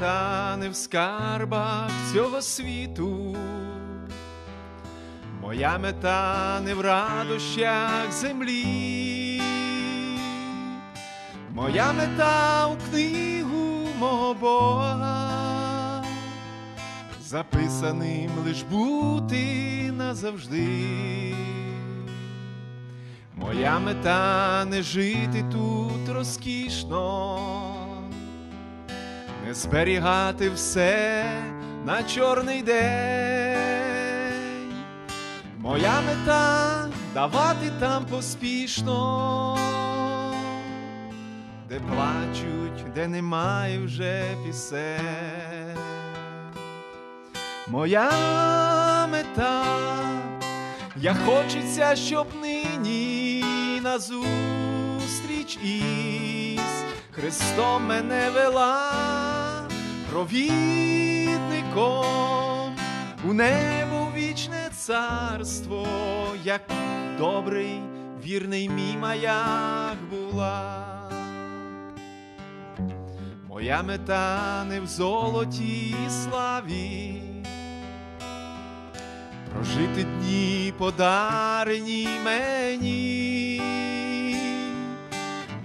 мета не в скарбах цього світу, моя мета не в радощах землі, моя мета у книгу мого Бога, записаним лиш бути назавжди. Моя мета не жити тут розкішно, зберігати все на чорний день. Моя мета давати там поспішно, де плачуть, де немає вже пісень. Моя мета, я хочеться, щоб нині назустріч із Христом мене вела провідником у небо вічне царство, як добрий, вірний мій маяк була. Моя мета не в золоті і славі, прожити дні подарені мені.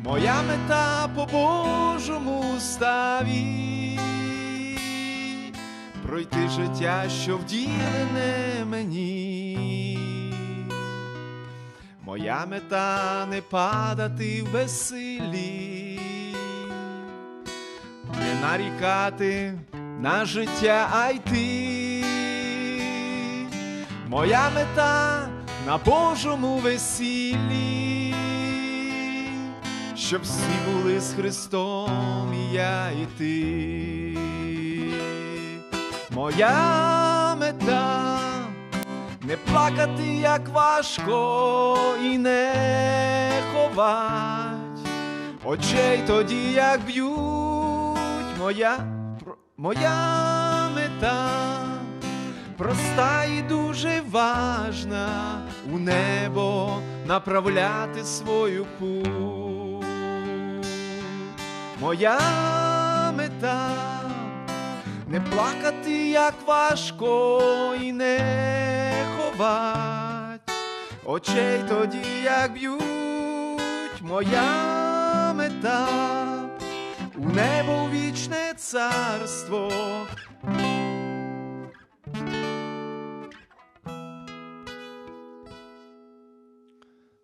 Моя мета по Божому ставі, пройти життя, що вділене мені. Моя мета не падати в безсилі, не нарікати на життя, а йти. Моя мета на Божому весіллі, щоб всі були з Христом і я і ти. Моя мета не плакати, як важко, і не ховать очей тоді, як б'ють, моя, моя мета проста і дуже важна у небо направляти свою путь. Моя мета не плакати, як важко, і не ховать очей тоді, як б'ють, моя мета у небо вічне царство.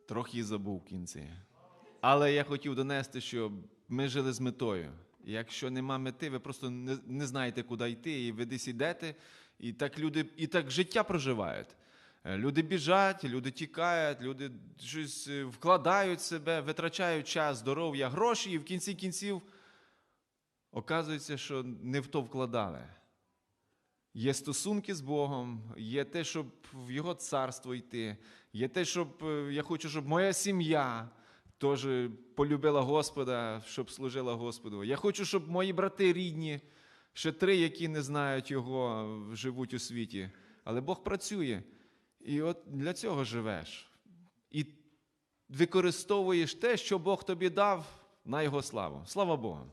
Трохи забув кінці. Але я хотів донести, що ми жили з метою. Якщо нема мети, ви просто не, не знаєте, куди йти, і ви десь ідете, і так люди, і так життя проживають. Е, Люди біжать, люди тікають, люди щось е, вкладають себе, витрачають час, здоров'я, гроші, і в кінці кінців оказується, що не в то вкладали. Є стосунки з Богом, є те, щоб в Його царство йти, є те, щоб е, я хочу, щоб моя сім'я теж полюбила Господа, щоб служила Господу. Я хочу, щоб мої брати рідні, ще три, які не знають Його, живуть у світі. Але Бог працює. І от для цього живеш. І використовуєш те, що Бог тобі дав на Його славу. Слава Богу.